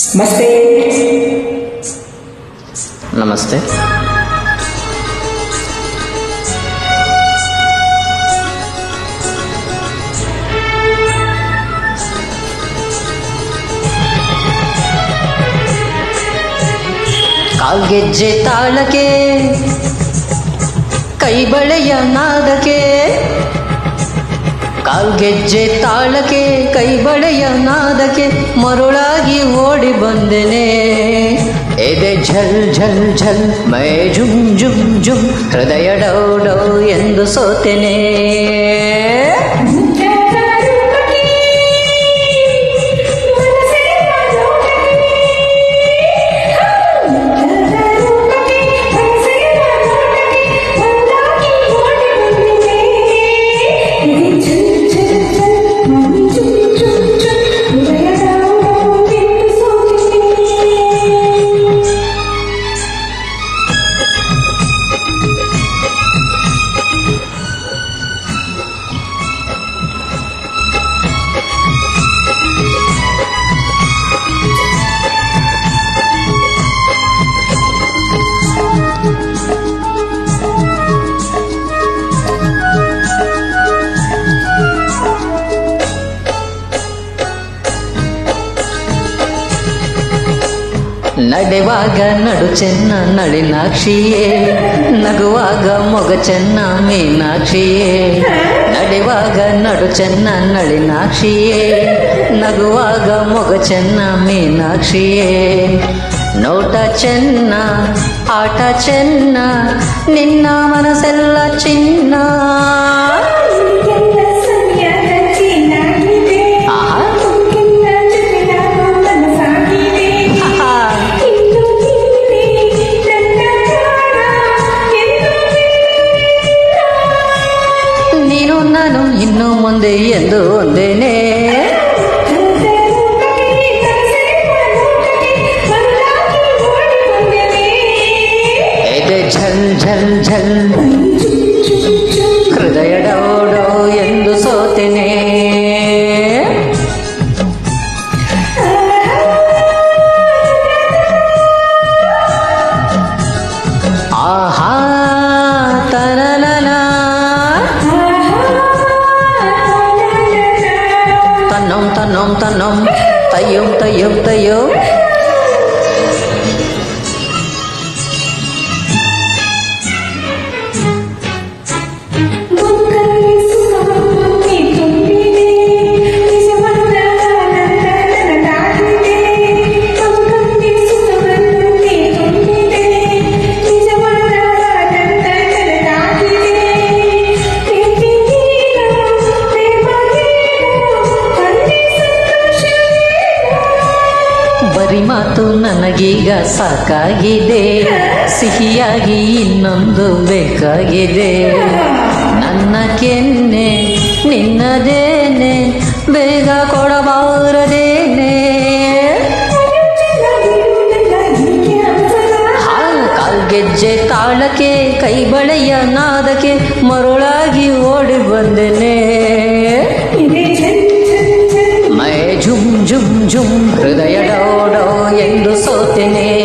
ನಮಸ್ತೆ. ನಮಸ್ತೆ. ಕಾಲ್ಗೆಜ್ಜೆ ತಾಳಕ್ಕೆ ಕೈ ಬಳೆಯ ನಾದಕ್ಕೆ. ಕಾಲ್ಗೆಜ್ಜೆ ತಾಳಕ್ಕೆ ಕೈ ಬಳೆಯ ನಾದಕ್ಕೆ ಮರುಳಾಗಿ ಬಂದೆನೆ ಎದೆ ಝಲ್ ಝಲ್ ಝಲ್ ಮೈ ಜುಮ್ ಜುಮ್ ಜುಮ್ ಹೃದಯ ಡೌ ಡೌ ಎಂದು ಸೋತೆನೆ ನಡೆವಾಗ ನಡು ಚೆನ್ನ ನಳಿನಾಕ್ಷಿಯೇ ನಗುವಾಗ ಮೊಗ ಚೆನ್ನ ಮೀನಾಕ್ಷಿಯೇ ನಡೆವಾಗ ನಡು ಚೆನ್ನ ನಳಿನಾಕ್ಷಿಯೇ ನಗುವಾಗ ಮೊಗ ಚೆನ್ನ ಮೀನಾಕ್ಷಿಯೇ ನೋಟ ಚೆನ್ನ ಆಟ ಚೆನ್ನ ನಿನ್ನ ಮನಸ್ಸೆಲ್ಲ ఉంది ఎందు ఉందినే ఝల్ ఝల్ ఝల్ హృదయ డౌడో ఎందు సోతినే ఆహా తన తయ్యం తయ్యం తయ్యం. ಬರಿ ಮಾತು ನನಗೀಗ ಸಾಕಾಗಿದೆ. ಸಿಹಿಯಾಗಿ ಇನ್ನೊಂದು ಬೇಕಾಗಿದೆ. ನನ್ನ ಕೆನ್ನೆ ನಿನ್ನದೇನೆ, ಬೇಗ ಕೊಡಬಾರದೇನೆ. ಕಾಲು ಕಾಲ್ಗೆಜ್ಜೆ ತಾಳಕ್ಕೆ, ಕೈ ಬಳೆಯ ನಾದಕ್ಕೆ ಮರುಳಾಗಿ ಓಡಿ ಬಂದೆನೆ. ಮೈ ಝುಮ್ ಝುಮ್ ಝುಮ್, ಹೃದಯ tiene